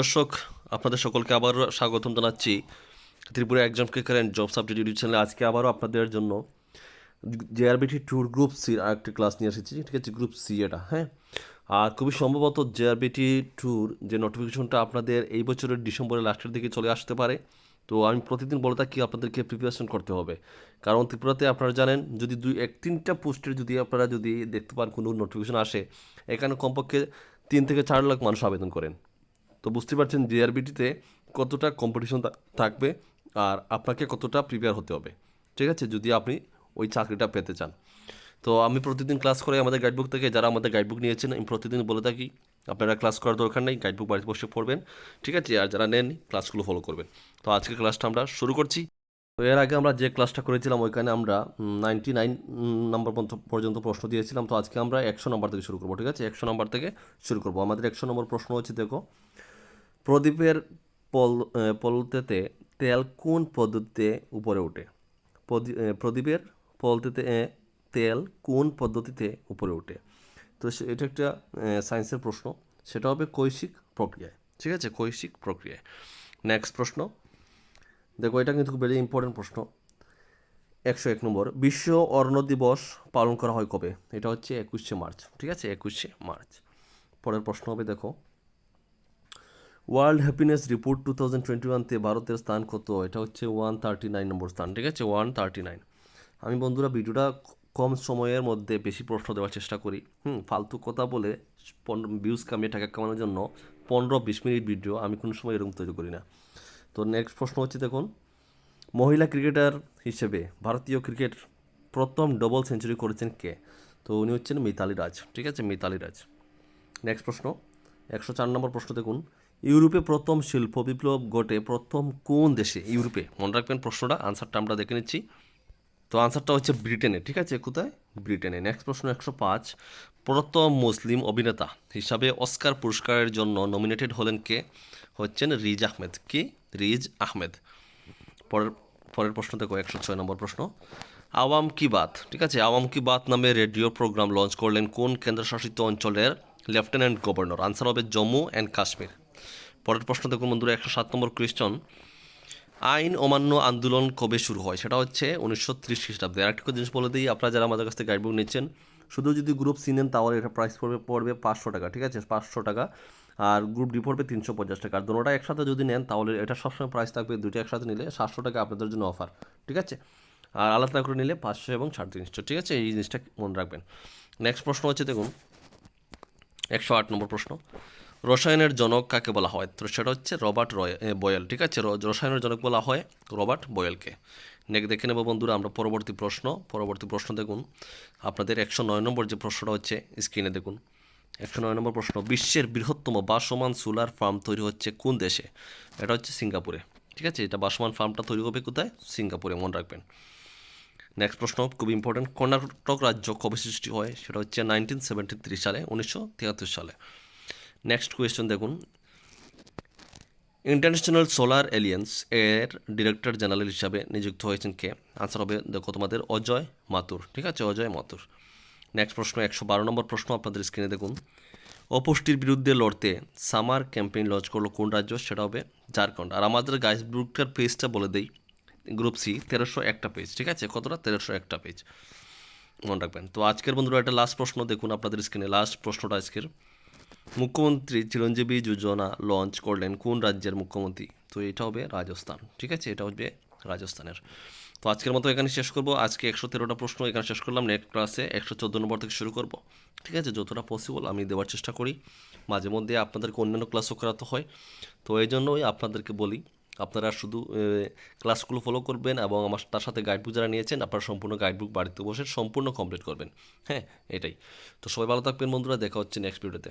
দর্শক, আপনাদের সকলকে আবারও স্বাগতম জানাচ্ছি ত্রিপুরা একজন কারেন্ট জব সাবজেক্ট ইউটিউব চ্যানেলে আজকে আবারও আপনাদের জন্য জেআরবিটি ট্যুর গ্রুপ সির আরেকটি ক্লাস নিয়ে এসেছি, ঠিক আছে? গ্রুপ সি এটা হ্যাঁ? আর খুবই সম্ভবত জেআরবিটি ট্যুর যে নোটিফিকেশনটা আপনাদের এই বছরের ডিসেম্বরের লাস্টের দিকে চলে আসতে পারে, তো আমি প্রতিদিন বলে থাকি আপনাদেরকে প্রিপারেশন করতে হবে। কারণ ত্রিপুরাতে আপনারা জানেন, যদি দুই, এক, তিনটা পোস্টের যদি আপনারা যদি দেখতে পান কোনো নোটিফিকেশন আসে, এখানে কমপক্ষে তিন থেকে চার লাখ মানুষ আবেদন করেন। তো বুঝতে পারছেন জিআরবিটিতে কতটা কম্পিটিশন থাকবে আর আপনাকে কতটা প্রিপেয়ার হতে হবে। ঠিক আছে? যদি আপনি ওই চাকরিটা পেতে চান। তো আমি প্রতিদিন ক্লাস করে আমাদের গাইডবুক থেকে, যারা আমাদের গাইডবুক নিয়েছেন, আমি প্রতিদিন বলে থাকি, আপনারা ক্লাস করার দরকার নেই গাইডবুক বাড়িতে বসে পড়বেন। ঠিক আছে? আর যারা নেন ক্লাসগুলো ফলো করবেন। তো আজকে ক্লাসটা আমরা শুরু করছি। তো এর আগে আমরা যে ক্লাসটা করেছিলাম, ওইখানে আমরা নাইনটি নাইন নাম্বার পর্যন্ত প্রশ্ন দিয়েছিলাম। তো আজকে আমরা একশো নম্বর থেকে শুরু করব। ঠিক আছে? একশো নম্বর থেকে শুরু করব। আমাদের একশো নম্বর প্রশ্ন হচ্ছে, দেখো প্রদীপের পল পলতেতে তেল কোন পদ্ধতিতে উপরে ওঠে? প্রদী- প্রদীপের পলতেতে তেল কোন পদ্ধতিতে উপরে ওঠে? তো এটা একটা সায়েন্সের প্রশ্ন। সেটা হবে কৈশিক প্রক্রিয়ায়। ঠিক আছে? কৈশিক প্রক্রিয়ায়। নেক্সট প্রশ্ন। দেখো, এটা কিন্তু ভেরি ইম্পর্টেন্ট প্রশ্ন। একশো এক নম্বর। বিশ্ব অরণ্য দিবস পালন করা হয় কবে? এটা হচ্ছে একুশে মার্চ। ঠিক আছে? একুশে মার্চ। পরের প্রশ্ন হবে, দেখো। World Happiness Report two thousand twenty ওয়ানতে ভারতের স্থান কত? এটা হচ্ছে ওয়ান থার্টি নাইন নম্বর স্থান, ঠিক আছে? ওয়ান থার্টি নাইন আমি বন্ধুরা ভিডিওটা কম সময়ের মধ্যে বেশি প্রশ্ন দেওয়ার চেষ্টা করি। হুম, ফালতু কথা বলে ভিউজ কামিয়ে টাকা কামানোর জন্য পনেরো বিশ মিনিট ভিডিও আমি কোনো সময় এরকম তৈরি করি না। তো নেক্সট প্রশ্ন হচ্ছে দেখুন, মহিলা ক্রিকেটার হিসেবে ভারতীয় ক্রিকেট প্রথম ডবল সেঞ্চুরি করেছেন কে? তো উনি হচ্ছেন মিতালি রাজ, ঠিক আছে? মিতালি রাজ। নেক্সট প্রশ্ন, একশো চার নম্বর প্রশ্ন দেখুন ইউরোপে প্রথম শিল্প বিপ্লব ঘটে প্রথম কোন দেশে? ইউরোপে। মনে রাখবেন প্রশ্নটা আনসারটা আমরা দেখে নিচ্ছি। তো আনসারটা হচ্ছে ব্রিটেনে, ঠিক আছে? কোথায়? ব্রিটেনে। নেক্সট প্রশ্ন, একশো পাঁচ। প্রথম মুসলিম অভিনেতা হিসাবে অস্কার পুরস্কারের জন্য নমিনেটেড হলেন কে? হচ্ছেন রিজ আহমেদ। কি? রিজ আহমেদ। পরের পরের প্রশ্ন দেখো, একশো ছয় নম্বর প্রশ্ন। আওয়াম কি বাত? ঠিক আছে? আওয়াম কি বাত নামে রেডিও প্রোগ্রাম লঞ্চ করলেন কোন কেন্দ্রশাসিত অঞ্চলের লেফটেন্যান্ট গভর্নর আনসার হবে জম্মু অ্যান্ড কাশ্মীর পরের প্রশ্ন দেখুন বন্ধুরা, একশো সাত নম্বর কোয়েশ্চন আইন অমান্য আন্দোলন কবে শুরু হয়? সেটা হচ্ছে উনিশশো ত্রিশ খ্রিস্টাব্দে। আরেকটা জিনিস বলে দিই, আপনারা যারা আমাদের কাছ থেকে গাইডবুক নিচ্ছেন, শুধু যদি গ্রুপ সি নেন তাহলে এটা প্রাইস পড়বে পড়বে পাঁচশো টাকা, ঠিক আছে? পাঁচশো টাকা। আর গ্রুপ ডি পড়বে তিনশো পঞ্চাশ টাকা। আর দুটোটা একসাথে যদি নেন তাহলে এটা সবসময় প্রাইস থাকবে দুটো একসাথে নিলে সাতশো টাকা আপনাদের জন্য অফার ঠিক আছে? আর আলাদা করে নিলে পাঁচশো এবং সাড়ে তিনশো, ঠিক আছে? এই জিনিসটা মনে রাখবেন। নেক্সট প্রশ্ন হচ্ছে দেখুন, একশো আট নম্বর প্রশ্ন। রসায়নের জনক কাকে বলা হয়? তো সেটা হচ্ছে রবার্ট রয় বয়েল, ঠিক আছে? রসায়নের জনক বলা হয় রবার্ট বয়েলকে। নেক, দেখে নেব বন্ধুরা আমরা পরবর্তী প্রশ্ন। পরবর্তী প্রশ্ন দেখুন। আপনাদের একশো নয় নম্বর যে প্রশ্নটা হচ্ছে স্ক্রিনে দেখুন। একশো নয় নম্বর প্রশ্ন, বিশ্বের বৃহত্তম বাসমান সোলার ফার্ম তৈরি হচ্ছে কোন দেশে? এটা হচ্ছে সিঙ্গাপুরে, ঠিক আছে? এটা বাসমান ফার্মটা তৈরি হবে কোথায়? সিঙ্গাপুরে, মনে রাখবেন। নেক্সট প্রশ্ন, খুব ইম্পর্টেন্ট কর্ণাটক রাজ্য কবে সৃষ্টি হয়? সেটা হচ্ছে নাইনটিন সেভেন্টি থ্রি সালে, উনিশশো তিয়াত্তর সালে। নেক্সট কোয়েশ্চেন দেখুন। ইন্টারন্যাশনাল সোলার এলিয়েন্স এর ডিরেক্টর জেনারেল হিসাবে নিযুক্ত হয়েছেন কে? আনসার হবে, দেখো, তোমাদের অজয় মাতুর, ঠিক আছে? অজয় মাতুর। নেক্সট প্রশ্ন, একশো বারো নম্বর প্রশ্ন আপনাদের স্ক্রিনে দেখুন। অপুষ্টির বিরুদ্ধে লড়তে সামার ক্যাম্পেইন লঞ্চ করল কোন রাজ্য? সেটা হবে ঝাড়খণ্ড। আর আমাদের গাইস বুকটার পেজটা বলে দেই গ্রুপ সি তেরোশো একটা পেজ ঠিক আছে? কতটা? তেরোশো একটা পেজ মনে রাখবেন। তো আজকের বন্ধুরা একটা লাস্ট প্রশ্ন, দেখুন আপনাদের স্ক্রিনে লাস্ট প্রশ্নটা আজকের। মুখ্যমন্ত্রী চিরঞ্জীবী যোজনা লঞ্চ করলেন কোন রাজ্যের মুখ্যমন্ত্রী? তো এটা হবে রাজস্থান, ঠিক আছে? এটা হবে রাজস্থানের। তো আজকের মতো এখানে শেষ করব। আজকে একশো তেরোটা প্রশ্ন এখানে শেষ করলাম। নেক্সট ক্লাসে একশো চোদ্দ নম্বর থেকে শুরু করব। ঠিক আছে? যতটা পসিবল আমি দেওয়ার চেষ্টা করি। মাঝে মধ্যে আপনাদেরকে অন্যান্য ক্লাসও করাতে হয়। তো এই জন্যই আপনাদেরকে বলি, আপনারা শুধু ক্লাসগুলো ফলো করবেন এবং আমার, তার সাথে গাইডবুক যারা নিয়েছেন, আপনারা সম্পূর্ণ গাইডবুক বাড়িতে বসে সম্পূর্ণ কমপ্লিট করবেন। হ্যাঁ? এটাই। তো সবাই ভালো থাকবেন বন্ধুরা। দেখা হচ্ছে নেক্সট ভিডিওতে